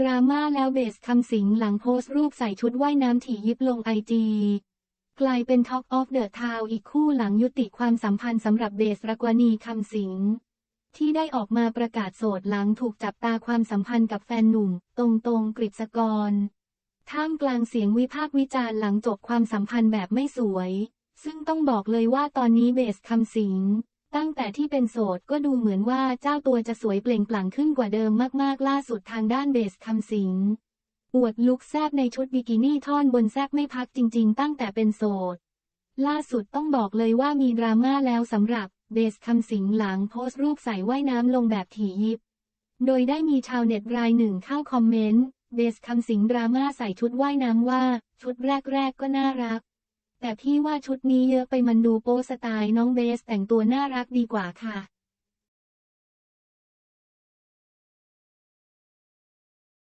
ดราม่าแล้วเบสคำสิงหลังโพสต์รูปใส่ชุดว่ายน้ำถี่ยิบลงไอจีกลายเป็น Talk of the Town อีกคู่หลังยุติความสัมพันธ์สำหรับเบสรักวณีคำสิง ที่ได้ออกมาประกาศโสดหลังถูกจับตาความสัมพันธ์กับแฟนหนุ่ม ตรงตรงกฤษกร ท่ามกลางเสียงวิพากษ์วิจารณ์หลังจบความสัมพันธ์แบบไม่สวย ซึ่งต้องบอกเลยว่าตอนนี้เบสคำสิง ตั้งแต่ที่เป็นโสดก็ดูเหมือนว่าเจ้าตัวจะสวยเปล่งปลั่งขึ้นกว่าเดิมมากๆ ล่าสุดทางด้านเบสคำสิงอวดลุคแซบในชุดบิกินี่ท่อนบนแซบไม่พักจริง ๆ ตั้งแต่เป็นโสด ล่าสุดต้องบอกเลยว่ามีดราม่าแล้วสำหรับเบสคำสิงหลังโพสต์รูปใส่ว่ายน้ำลงแบบถี่ยิบ โดยได้มีชาวเน็ตรายหนึ่งเข้าคอมเมนต์ เบสคำสิงดราม่าใส่ชุดว่ายน้ำว่า ชุดแรกๆก็น่ารัก แต่พี่ว่าชุดนี้เยอะไปมันดูโป๊สไตล์น้องเบสแต่งตัวน่ารักดีกว่าค่ะ